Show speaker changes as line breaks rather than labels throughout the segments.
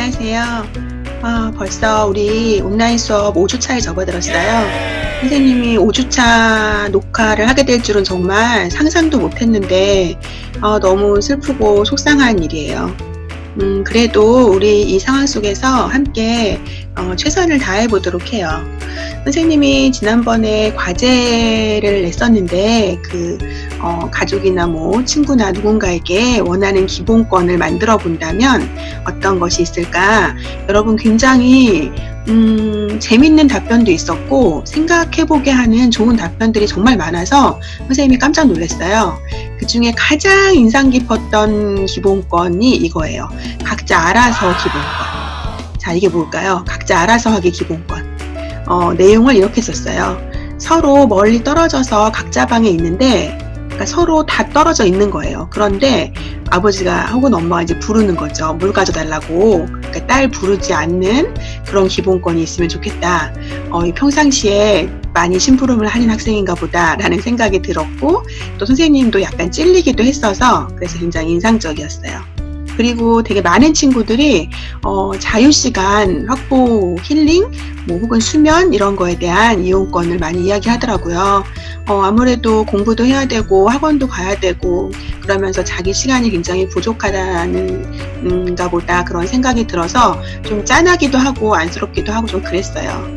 안녕하세요. 아, 벌써 우리 온라인 수업 5주차에 접어들었어요. 선생님이 5주차 녹화를 하게 될 줄은 정말 상상도 못 했는데, 어, 너무 슬프고 속상한 일이에요. 음, 그래도 우리 이 상황 속에서 함께 어, 최선을 다해 보도록 해요. 선생님이 지난번에 과제를 냈었는데, 그, 어, 가족이나 뭐 친구나 누군가에게 원하는 기본권을 만들어 본다면 어떤 것이 있을까? 여러분 굉장히 음, 재밌는 답변도 있었고 생각해보게 하는 좋은 답변들이 정말 많아서 선생님이 깜짝 놀랐어요. 그 중에 가장 인상 깊었던 기본권이 이거예요. 각자 알아서 기본권. 자, 이게 뭘까요? 각자 알아서 하기 기본권. 어, 내용을 이렇게 썼어요. 서로 멀리 떨어져서 각자 방에 있는데 그러니까 서로 다 떨어져 있는 거예요. 그런데 아버지가 혹은 엄마가 이제 부르는 거죠. 물 가져달라고. 그러니까 딸 부르지 않는 그런 기본권이 있으면 좋겠다. 어, 이 평상시에 많이 심부름을 하는 학생인가 보다라는 생각이 들었고 또 선생님도 약간 찔리기도 했어서 그래서 굉장히 인상적이었어요. 그리고 되게 많은 친구들이 어, 자유시간 확보 힐링 뭐 혹은 수면 이런 거에 대한 이용권을 많이 이야기하더라고요. 어, 아무래도 공부도 해야 되고 학원도 가야 되고 그러면서 자기 시간이 굉장히 부족하다는가 보다 그런 생각이 들어서 좀 짠하기도 하고 안쓰럽기도 하고 좀 그랬어요.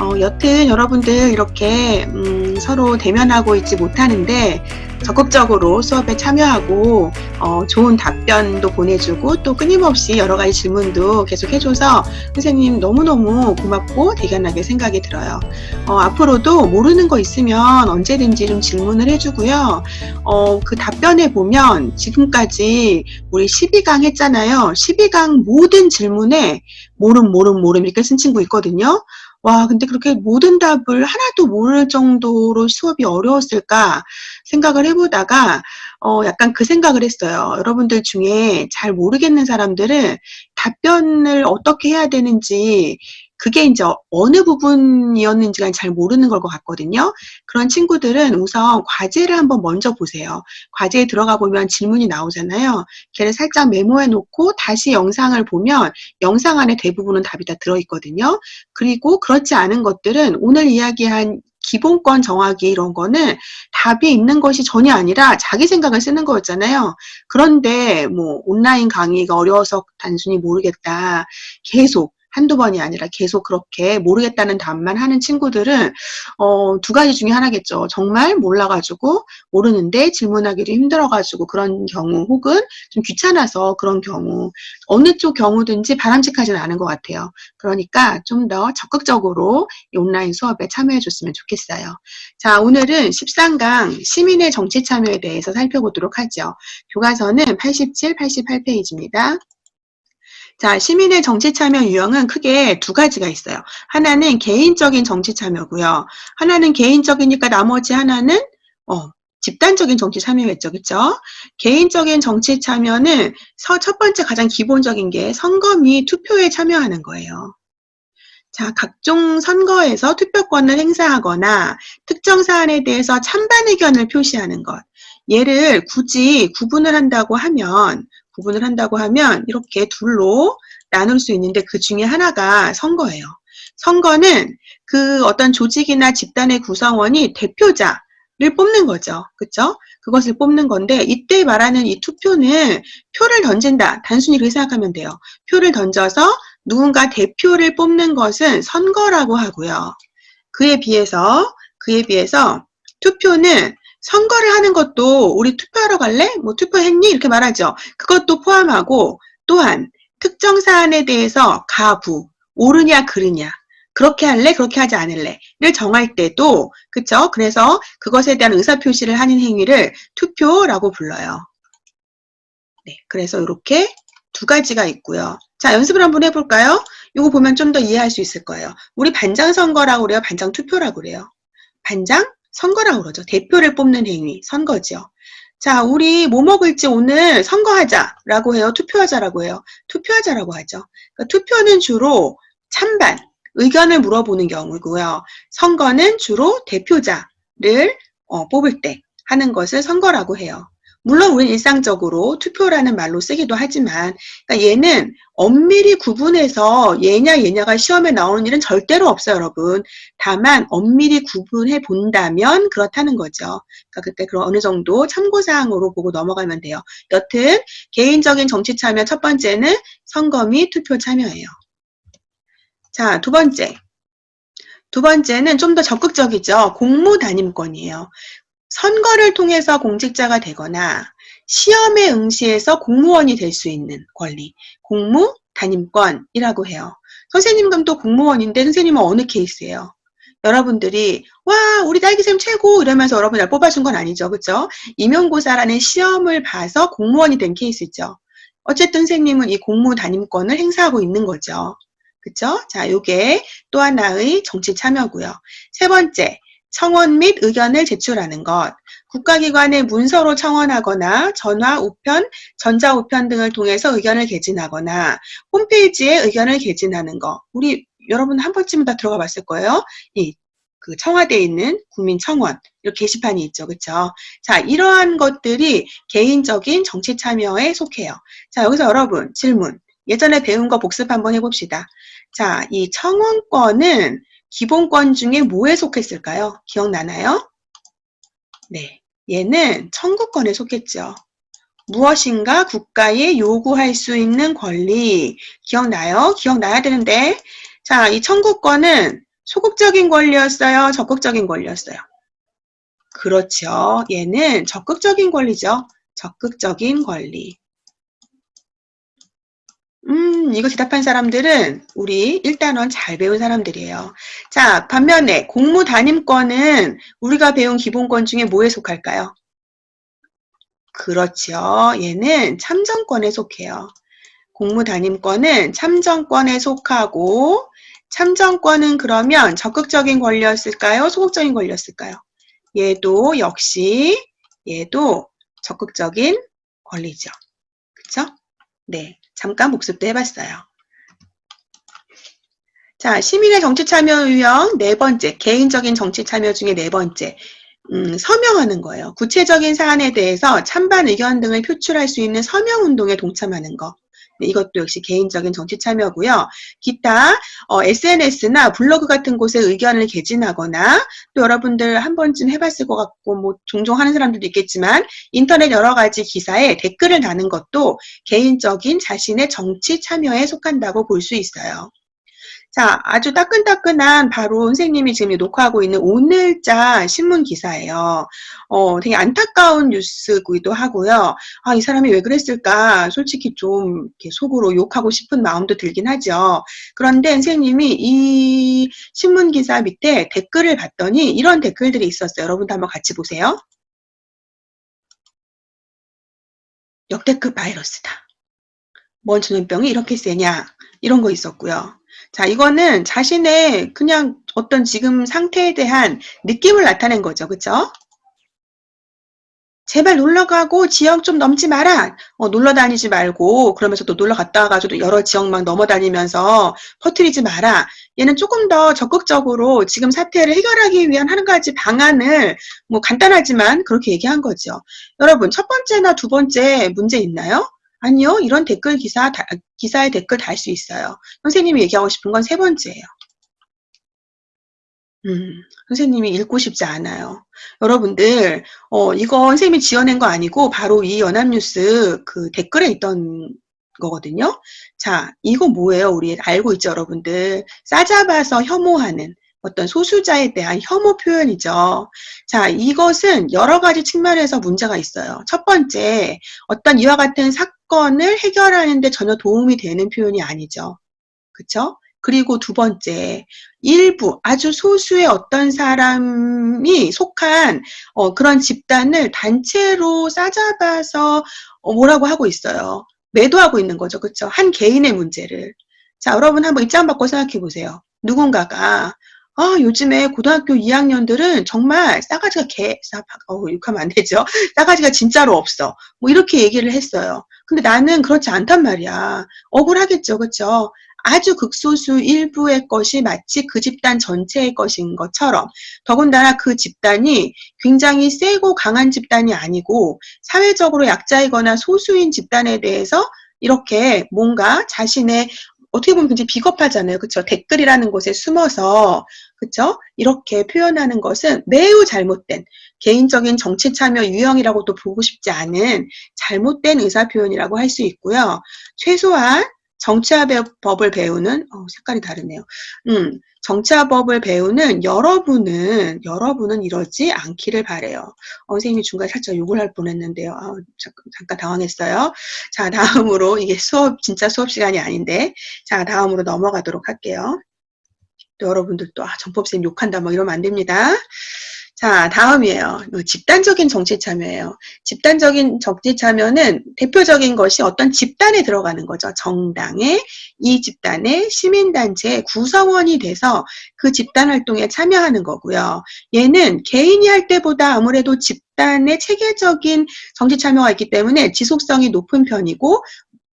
어, 여튼 여러분들 이렇게 음, 서로 대면하고 있지 못하는데 적극적으로 수업에 참여하고 어, 좋은 답변도 보내주고 또 끊임없이 여러 가지 질문도 계속 해줘서 선생님 너무너무 고맙고 대견하게 생각이 들어요. 어, 앞으로도 모르는 거 있으면 언제든지 좀 질문을 해주고요. 어, 그 답변에 보면 지금까지 우리 12강 했잖아요. 12강 모든 질문에 모름, 모름, 모름 이렇게 쓴 친구 있거든요. 와, 근데 그렇게 모든 답을 하나도 모를 정도로 수업이 어려웠을까 생각을 해보다가, 어, 약간 그 생각을 했어요. 여러분들 중에 잘 모르겠는 사람들은 답변을 어떻게 해야 되는지, 그게 이제 어느 부분이었는지가 잘 모르는 걸 것 같거든요. 그런 친구들은 우선 과제를 한번 먼저 보세요. 과제에 들어가 보면 질문이 나오잖아요. 걔를 살짝 메모해 놓고 다시 영상을 보면 영상 안에 대부분은 답이 다 들어있거든요. 그리고 그렇지 않은 것들은 오늘 이야기한 기본권 정하기 이런 거는 답이 있는 것이 전혀 아니라 자기 생각을 쓰는 거였잖아요. 그런데 뭐 온라인 강의가 어려워서 단순히 모르겠다. 계속 한두 번이 아니라 계속 그렇게 모르겠다는 답만 하는 친구들은 어, 두 가지 중에 하나겠죠. 정말 몰라가지고 모르는데 질문하기도 힘들어가지고 그런 경우 혹은 좀 귀찮아서 그런 경우 어느 쪽 경우든지 바람직하지는 않은 것 같아요. 그러니까 좀 더 적극적으로 이 온라인 수업에 참여해 줬으면 좋겠어요. 자, 오늘은 13강 시민의 정치 참여에 대해서 살펴보도록 하죠. 교과서는 87, 88페이지입니다. 자, 시민의 정치 참여 유형은 크게 두 가지가 있어요. 하나는 개인적인 정치 참여고요. 하나는 개인적이니까 나머지 하나는 어, 집단적인 정치 참여겠죠. 그쵸? 개인적인 정치 참여는 서, 첫 번째 가장 기본적인 게 선거 및 투표에 참여하는 거예요. 자, 각종 선거에서 투표권을 행사하거나 특정 사안에 대해서 찬반 의견을 표시하는 것. 얘를 굳이 구분을 한다고 하면 구분을 한다고 하면 이렇게 둘로 나눌 수 있는데 그 중에 하나가 선거예요. 선거는 그 어떤 조직이나 집단의 구성원이 대표자 를 뽑는 거죠. 그쵸? 그것을 뽑는 건데 이때 말하는 이 투표는 표를 던진다. 단순히 그렇게 생각하면 돼요. 표를 던져서 누군가 대표를 뽑는 것은 선거라고 하고요. 그에 비해서 그에 비해서 투표는 선거를 하는 것도 우리 투표하러 갈래? 뭐 투표했니? 이렇게 말하죠. 그것도 포함하고 또한 특정 사안에 대해서 가부, 옳으냐 그르냐 그렇게 할래? 그렇게 하지 않을래?를 정할 때도 그쵸? 그래서 그것에 대한 의사 표시를 하는 행위를 투표라고 불러요. 네, 그래서 이렇게 두 가지가 있고요. 자, 연습을 한번 해볼까요? 이거 보면 좀 더 이해할 수 있을 거예요. 우리 반장 선거라고 그래요? 반장 투표라고 그래요? 반장 선거라고 그러죠. 대표를 뽑는 행위, 선거죠. 자, 우리 뭐 먹을지 오늘 선거하자라고 해요. 투표하자라고 해요. 투표하자라고 하죠. 그러니까 투표는 주로 찬반, 의견을 물어보는 경우고요. 선거는 주로 대표자를 어, 뽑을 때 하는 것을 선거라고 해요. 물론 우리 일상적으로 투표라는 말로 쓰기도 하지만 그러니까 얘는 엄밀히 구분해서 얘냐 얘냐가 시험에 나오는 일은 절대로 없어요, 여러분. 다만 엄밀히 구분해 본다면 그렇다는 거죠. 그러니까 그때 그런 어느 정도 참고 사항으로 보고 넘어가면 돼요. 여튼 개인적인 정치 참여 첫 번째는 선거 및 투표 참여예요. 자, 두 번째. 두 번째는 좀 더 적극적이죠. 공무 담임권이에요. 선거를 통해서 공직자가 되거나 시험에 응시해서 공무원이 될 수 있는 권리, 공무 담임권이라고 해요. 선생님은 또 공무원인데 선생님은 어느 케이스예요? 여러분들이 와 우리 딸기쌤 최고 이러면서 여러분 날 뽑아준 건 아니죠. 그쵸? 임용고사라는 시험을 봐서 공무원이 된 케이스죠. 어쨌든 선생님은 이 공무 담임권을 행사하고 있는 거죠. 그쵸? 자, 요게 또 하나의 정치 참여고요. 세 번째, 청원 및 의견을 제출하는 것. 국가기관에 문서로 청원하거나 전화, 우편, 전자우편 등을 통해서 의견을 개진하거나 홈페이지에 의견을 개진하는 거. 우리 여러분 한 번쯤은 다 들어가 봤을 거예요. 이 그 청와대에 있는 국민청원 이렇게 게시판이 있죠. 그쵸? 자, 이러한 것들이 개인적인 정치 참여에 속해요. 자, 여기서 여러분 질문. 예전에 배운 거 복습 한번 해봅시다. 자, 이 청원권은 기본권 중에 뭐에 속했을까요? 기억나나요? 네, 얘는 청구권에 속했죠. 무엇인가 국가에 요구할 수 있는 권리. 기억나요? 기억나야 되는데. 자, 이 청구권은 소극적인 권리였어요? 적극적인 권리였어요? 그렇죠. 얘는 적극적인 권리죠. 적극적인 권리. 음, 이거 대답한 사람들은 우리 1단원 잘 배운 사람들이에요. 자, 반면에 공무 담임권은 우리가 배운 기본권 중에 뭐에 속할까요? 그렇죠. 얘는 참정권에 속해요. 공무 담임권은 참정권에 속하고 참정권은 그러면 적극적인 권리였을까요? 소극적인 권리였을까요? 얘도 역시 얘도 적극적인 권리죠. 그쵸? 네. 잠깐 복습도 해봤어요. 자, 시민의 정치 참여 유형 네 번째, 개인적인 정치 참여 중에 네 번째, 음, 서명하는 거예요. 구체적인 사안에 대해서 찬반 의견 등을 표출할 수 있는 서명 운동에 동참하는 거. 네, 이것도 역시 개인적인 정치 참여고요. 기타 어, SNS나 블로그 같은 곳에 의견을 개진하거나 또 여러분들 한 번쯤 해봤을 것 같고 뭐 종종 하는 사람들도 있겠지만 인터넷 여러 가지 기사에 댓글을 다는 것도 개인적인 자신의 정치 참여에 속한다고 볼 수 있어요. 자, 아주 따끈따끈한 바로 선생님이 지금 녹화하고 있는 오늘자 신문 기사예요. 어, 되게 안타까운 뉴스기도 하고요. 아, 이 사람이 왜 그랬을까? 솔직히 좀 속으로 욕하고 싶은 마음도 들긴 하죠. 그런데 선생님이 이 신문 기사 밑에 댓글을 봤더니 이런 댓글들이 있었어요. 여러분도 한번 같이 보세요. 역대급 바이러스다. 뭔 전염병이 이렇게 세냐? 이런 거 있었고요. 자, 이거는 자신의 그냥 어떤 지금 상태에 대한 느낌을 나타낸 거죠. 그쵸? 제발 놀러 가고 지역 좀 넘지 마라. 어, 놀러 다니지 말고 그러면서 또 놀러 갔다 와가지고 여러 지역 막 넘어 다니면서 퍼뜨리지 마라. 얘는 조금 더 적극적으로 지금 사태를 해결하기 위한 한 가지 방안을 뭐 간단하지만 그렇게 얘기한 거죠. 여러분 첫 번째나 두 번째 문제 있나요? 아니요. 이런 댓글 기사, 다, 기사에 댓글 달 수 있어요. 선생님이 얘기하고 싶은 건 세 번째예요. 음, 선생님이 읽고 싶지 않아요. 여러분들, 어, 이거 선생님이 지어낸 거 아니고 바로 이 연합뉴스 그 댓글에 있던 거거든요. 자, 이거 뭐예요? 우리 알고 있죠, 여러분들. 싸잡아서 혐오하는 어떤 소수자에 대한 혐오 표현이죠. 자, 이것은 여러 가지 측면에서 문제가 있어요. 첫 번째, 어떤 이와 같은 사건을 해결하는데 전혀 도움이 되는 표현이 아니죠. 그쵸? 그리고 두 번째, 일부, 아주 소수의 어떤 사람이 속한 어, 그런 집단을 단체로 싸잡아서 어, 뭐라고 하고 있어요. 매도하고 있는 거죠. 그쵸? 한 개인의 문제를. 자, 여러분 한번 입장 바꿔 생각해 보세요. 누군가가 아, 요즘에 고등학교 2학년들은 정말 싸가지가 개, 싸, 어, 욕하면 안 되죠. 싸가지가 진짜로 없어. 뭐 이렇게 얘기를 했어요. 근데 나는 그렇지 않단 말이야. 억울하겠죠. 그쵸? 아주 극소수 일부의 것이 마치 그 집단 전체의 것인 것처럼 더군다나 그 집단이 굉장히 세고 강한 집단이 아니고 사회적으로 약자이거나 소수인 집단에 대해서 이렇게 뭔가 자신의 어떻게 보면 굉장히 비겁하잖아요. 그쵸? 댓글이라는 곳에 숨어서, 그쵸? 이렇게 표현하는 것은 매우 잘못된, 개인적인 정치 참여 유형이라고도 보고 싶지 않은 잘못된 의사 표현이라고 할 수 있고요. 최소한 정치화법을 배우는, 어, 색깔이 다르네요. 음, 정치화법을 배우는 여러분은, 여러분은 이러지 않기를 바래요. 어, 선생님이 중간에 살짝 욕을 할 뻔했는데요. 아, 잠깐, 잠깐 당황했어요. 자, 다음으로, 이게 수업, 진짜 수업 시간이 아닌데. 자, 다음으로 넘어가도록 할게요. 또 여러분들 또, 아, 정법쌤 욕한다, 뭐 이러면 안 됩니다. 자, 다음이에요. 집단적인 정치 참여예요. 집단적인 정치 참여는 대표적인 것이 어떤 집단에 들어가는 거죠. 정당에 이 집단의 시민단체의 구성원이 돼서 그 집단 활동에 참여하는 거고요. 얘는 개인이 할 때보다 아무래도 집단의 체계적인 정치 참여가 있기 때문에 지속성이 높은 편이고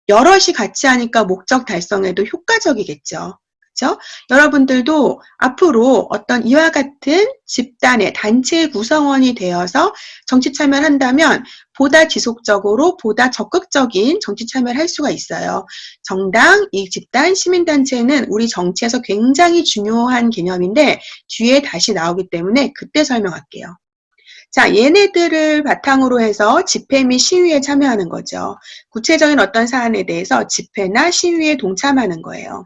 여럿이 같이 하니까 목적 달성에도 효과적이겠죠. 그렇죠? 여러분들도 앞으로 어떤 이와 같은 집단의 단체의 구성원이 되어서 정치 참여를 한다면 보다 지속적으로 보다 적극적인 정치 참여를 할 수가 있어요. 정당, 이 집단, 시민단체는 우리 정치에서 굉장히 중요한 개념인데 뒤에 다시 나오기 때문에 그때 설명할게요. 자, 얘네들을 바탕으로 해서 집회 및 시위에 참여하는 거죠. 구체적인 어떤 사안에 대해서 집회나 시위에 동참하는 거예요.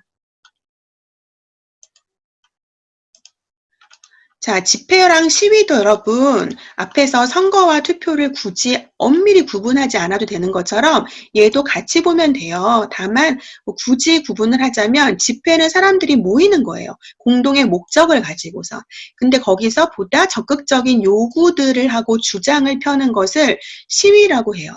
자, 집회랑 시위도 여러분 앞에서 선거와 투표를 굳이 엄밀히 구분하지 않아도 되는 것처럼 얘도 같이 보면 돼요. 다만 뭐 굳이 구분을 하자면 집회는 사람들이 모이는 거예요. 공동의 목적을 가지고서. 근데 거기서 보다 적극적인 요구들을 하고 주장을 펴는 것을 시위라고 해요.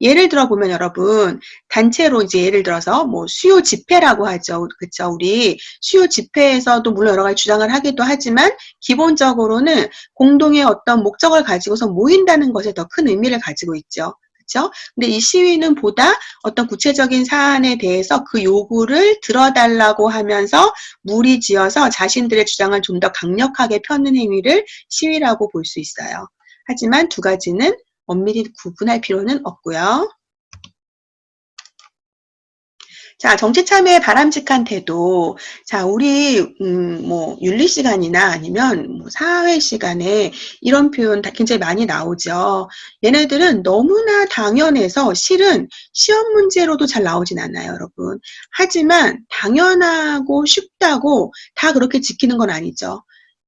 예를 들어 보면 여러분 단체로 이제 예를 들어서 뭐 수요 집회라고 하죠. 그쵸? 우리 수요 집회에서도 물론 여러 가지 주장을 하기도 하지만 기본적으로는 공동의 어떤 목적을 가지고서 모인다는 것에 더 큰 의미를 가지고 있죠. 그렇죠? 근데 이 시위는 보다 어떤 구체적인 사안에 대해서 그 요구를 들어달라고 하면서 무리지어서 자신들의 주장을 좀 더 강력하게 펴는 행위를 시위라고 볼 수 있어요. 하지만 두 가지는 엄밀히 구분할 필요는 없고요. 자, 정치 참여의 바람직한 태도. 자, 우리 음, 뭐 윤리 시간이나 아니면 뭐 사회 시간에 이런 표현 다 굉장히 많이 나오죠. 얘네들은 너무나 당연해서 실은 시험 문제로도 잘 나오진 않아요, 여러분. 하지만 당연하고 쉽다고 다 그렇게 지키는 건 아니죠.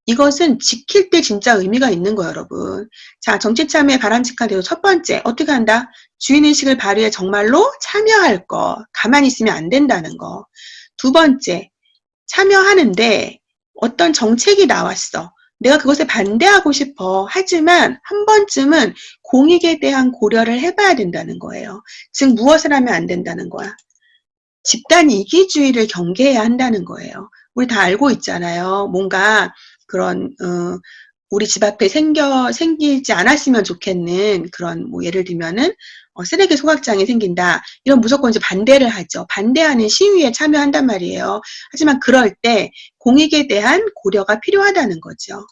이것은 지킬 때 진짜 의미가 있는 거예요, 여러분. 자, 정치 참여에 바람직한 대로 첫 번째, 어떻게 한다? 주인의식을 발휘해 정말로 참여할 거, 가만히 있으면 안 된다는 거. 두 번째, 참여하는데 어떤 정책이 나왔어. 내가 그것에 반대하고 싶어. 하지만 한 번쯤은 공익에 대한 고려를 해봐야 된다는 거예요. 즉, 무엇을 하면 안 된다는 거야? 집단 이기주의를 경계해야 한다는 거예요. 우리 다 알고 있잖아요. 뭔가 그런 어, 우리 집 앞에 생겨 생기지 않았으면 좋겠는 그런 뭐 예를 들면은 어, 쓰레기 소각장이 생긴다. 이런 무조건 이제 반대를 하죠. 반대하는 시위에 참여한단 말이에요. 하지만 그럴 때 공익에 대한 고려가 필요하다는 거죠.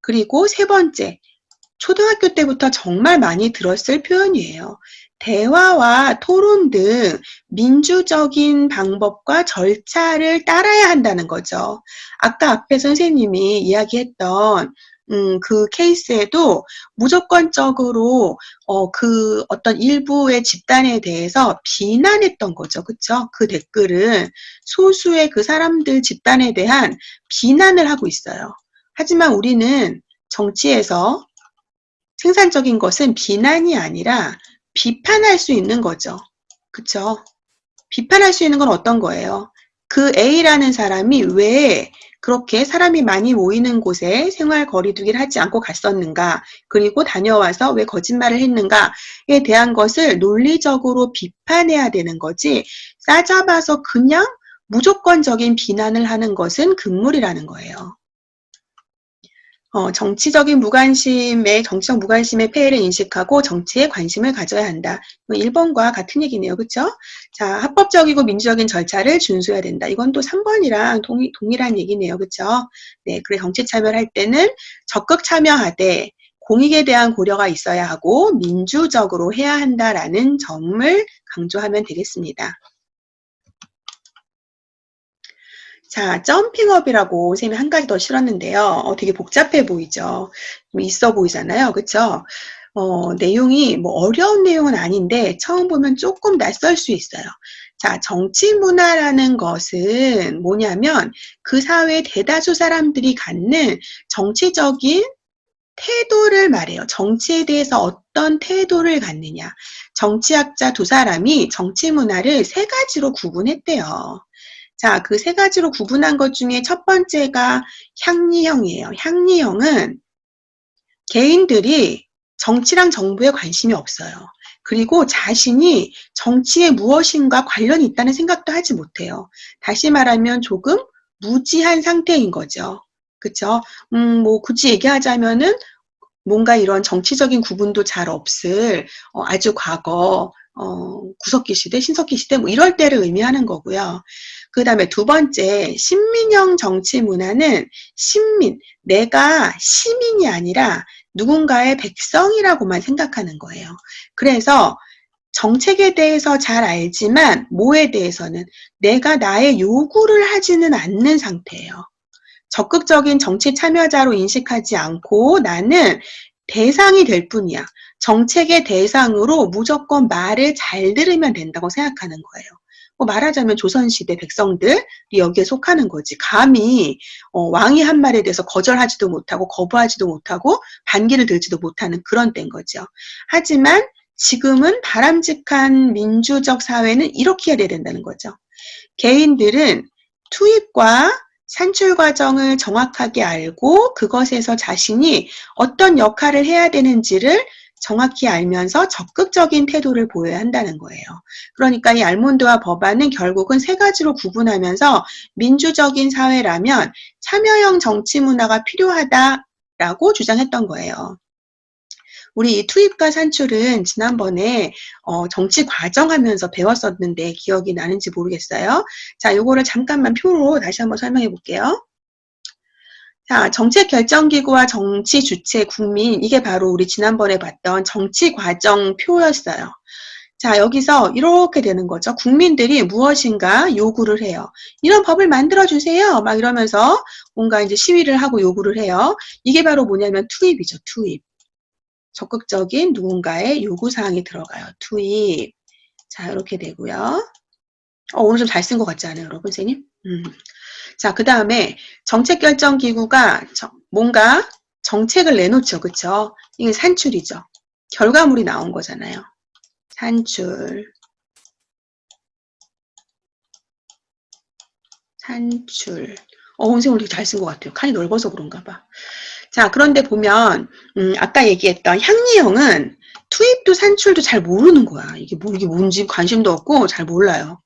그리고 세 번째 초등학교 때부터 정말 많이 들었을 표현이에요 대화와 토론 등 민주적인 방법과 절차를 따라야 한다는 거죠. 아까 앞에 선생님이 이야기했던 음, 그 케이스에도 무조건적으로 어, 그 어떤 일부의 집단에 대해서 비난했던 거죠. 그쵸? 그 댓글은 소수의 그 사람들 집단에 대한 비난을 하고 있어요. 하지만 우리는 정치에서 생산적인 것은 비난이 아니라 비판할 수 있는 거죠. 그쵸? 비판할 수 있는 건 어떤 거예요? 그 A라는 사람이 왜 그렇게 사람이 많이 모이는 곳에 생활 거리두기를 하지 않고 갔었는가, 그리고 다녀와서 왜 거짓말을 했는가에 대한 것을 논리적으로 비판해야 되는 거지, 싸잡아서 그냥 무조건적인 비난을 하는 것은 금물이라는 거예요. 어, 정치적인 무관심의 정치적 무관심의 폐해를 인식하고 정치에 관심을 가져야 한다. 1번과 같은 얘기네요. 그렇죠? 자, 합법적이고 민주적인 절차를 준수해야 된다. 이건 또 3번이랑 동일, 동일한 얘기네요. 그렇죠? 네, 그래 정치 참여를 할 때는 적극 참여하되 공익에 대한 고려가 있어야 하고 민주적으로 해야 한다라는 점을 강조하면 되겠습니다. 자, 점핑업이라고 쌤이 한 가지 더 실었는데요. 어, 되게 복잡해 보이죠? 좀 있어 보이잖아요. 그쵸? 어, 내용이 뭐 어려운 내용은 아닌데 처음 보면 조금 낯설 수 있어요. 자, 정치 문화라는 것은 뭐냐면 그 사회 대다수 사람들이 갖는 정치적인 태도를 말해요. 정치에 대해서 어떤 태도를 갖느냐. 정치학자 두 사람이 정치 문화를 세 가지로 구분했대요. 자, 그 세 가지로 구분한 것 중에 첫 번째가 향리형이에요. 향리형은 개인들이 정치랑 정부에 관심이 없어요. 그리고 자신이 정치에 무엇인가 관련이 있다는 생각도 하지 못해요. 다시 말하면 조금 무지한 상태인 거죠. 그쵸? 음, 뭐, 굳이 얘기하자면은 뭔가 이런 정치적인 구분도 잘 없을 어, 아주 과거, 어, 구석기 시대, 신석기 시대, 뭐 이럴 때를 의미하는 거고요. 그 다음에 두 번째, 신민형 정치 문화는 신민, 내가 시민이 아니라 누군가의 백성이라고만 생각하는 거예요. 그래서 정책에 대해서 잘 알지만 뭐에 대해서는 내가 나의 요구를 하지는 않는 상태예요. 적극적인 정치 참여자로 인식하지 않고 나는 대상이 될 뿐이야. 정책의 대상으로 무조건 말을 잘 들으면 된다고 생각하는 거예요. 뭐 말하자면 조선시대 백성들이 여기에 속하는 거지. 감히 어, 왕이 한 말에 대해서 거절하지도 못하고 거부하지도 못하고 반기를 들지도 못하는 그런 때인 거죠. 하지만 지금은 바람직한 민주적 사회는 이렇게 해야 된다는 거죠. 개인들은 투입과 산출 과정을 정확하게 알고 그것에서 자신이 어떤 역할을 해야 되는지를 정확히 알면서 적극적인 태도를 보여야 한다는 거예요. 그러니까 이 알몬드와 버바는 결국은 세 가지로 구분하면서 민주적인 사회라면 참여형 정치 문화가 필요하다라고 주장했던 거예요. 우리 이 투입과 산출은 지난번에 어, 정치 과정 하면서 배웠었는데 기억이 나는지 모르겠어요. 자, 요거를 잠깐만 표로 다시 한번 설명해 볼게요. 자, 정책 결정기구와 정치 주체, 국민, 이게 바로 우리 지난번에 봤던 정치 과정 표였어요. 자, 여기서 이렇게 되는 거죠. 국민들이 무엇인가 요구를 해요. 이런 법을 만들어주세요. 막 이러면서 뭔가 이제 시위를 하고 요구를 해요. 이게 바로 뭐냐면 투입이죠, 투입. 적극적인 누군가의 요구사항이 들어가요. 투입. 자, 이렇게 되고요. 어, 오늘 좀 잘 쓴 것 같지 않아요, 여러분, 선생님? 음. 자, 그 다음에 정책결정기구가 뭔가 정책을 내놓죠. 그쵸? 이게 산출이죠. 결과물이 나온 거잖아요. 산출. 산출. 어, 선생님 되게 잘 쓴 것 같아요. 칸이 넓어서 그런가 봐. 자, 그런데 보면, 음, 아까 얘기했던 향리형은 투입도 산출도 잘 모르는 거야. 이게 뭐, 이게 뭔지 관심도 없고 잘 몰라요.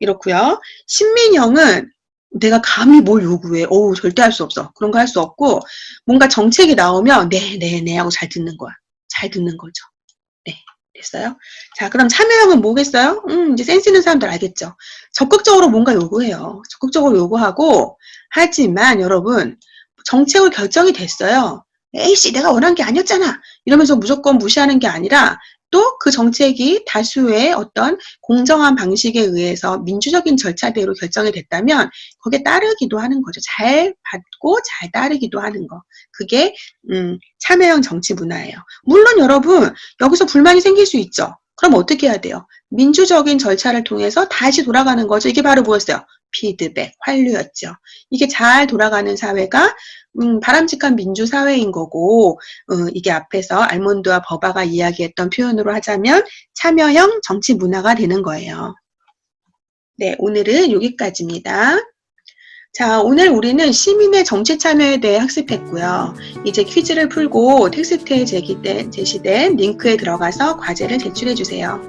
이렇고요. 신민형은 내가 감히 뭘 요구해. 어우, 절대 할 수 없어. 그런 거 할 수 없고, 뭔가 정책이 나오면, 네, 네, 네 하고 잘 듣는 거야. 잘 듣는 거죠. 네. 됐어요? 자, 그럼 참여형은 뭐겠어요? 음, 이제 센스 있는 사람들 알겠죠? 적극적으로 뭔가 요구해요. 적극적으로 요구하고, 하지만 여러분, 정책을 결정이 됐어요. 에이씨, 내가 원한 게 아니었잖아. 이러면서 무조건 무시하는 게 아니라, 또 그 정책이 다수의 어떤 공정한 방식에 의해서 민주적인 절차대로 결정이 됐다면 거기에 따르기도 하는 거죠. 잘 받고 잘 따르기도 하는 거. 그게 음, 참여형 정치 문화예요. 물론 여러분 여기서 불만이 생길 수 있죠. 그럼 어떻게 해야 돼요? 민주적인 절차를 통해서 다시 돌아가는 거죠. 이게 바로 뭐였어요? 피드백, 환류였죠. 이게 잘 돌아가는 사회가 음, 바람직한 민주 사회인 거고 어, 이게 앞에서 알몬드와 버바가 이야기했던 표현으로 하자면 참여형 정치 문화가 되는 거예요. 네, 오늘은 여기까지입니다. 자, 오늘 우리는 시민의 정치 참여에 대해 학습했고요. 이제 퀴즈를 풀고 텍스트에 제기된, 제시된 링크에 들어가서 과제를 제출해 주세요.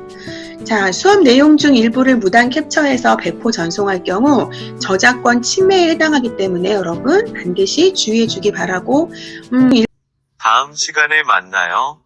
자, 수업 내용 중 일부를 무단 캡처해서 배포 전송할 경우 저작권 침해에 해당하기 때문에 여러분 반드시 주의해 주기 바라고, 음,
다음 시간에 만나요.